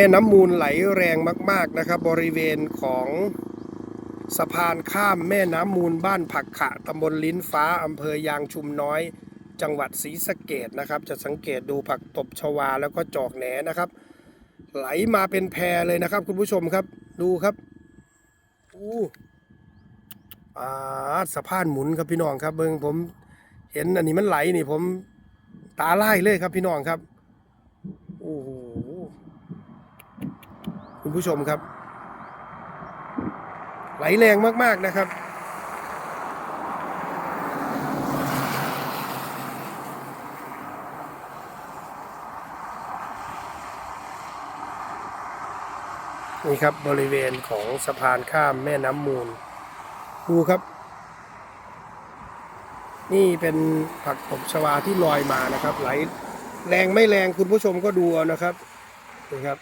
แม่น้ำมูลไหลแรงมาก ๆนะครับ บริเวณของสะพานข้ามแม่น้ำมูลบ้านผักขะตำบลลิ้นฟ้าอำเภอยางชุมน้อย จังหวัดศรีสะเกดนะครับ จะสังเกตดูผักตบชวาแล้วก็จอกแหนนะครับ ไหลมาเป็นแพรเลยนะครับ คุณผู้ชมครับดูครับอู้อ่าสะพานหมุนครับพี่น้องครับเบิงผม เห็นอันนี้มันไหลนี่ผมตาไล่เลยครับพี่น้องครับโอ้โห คุณผู้ชมครับ ไหลแรงมาก ๆ นะครับ นี่ครับบริเวณของสะพานข้ามแม่น้ำมูล ดูครับ นี่เป็นผักตบชวาที่ลอยมานะครับ ไหลแรงไม่แรงคุณผู้ชมก็ดูเอานะครับนี่ครับ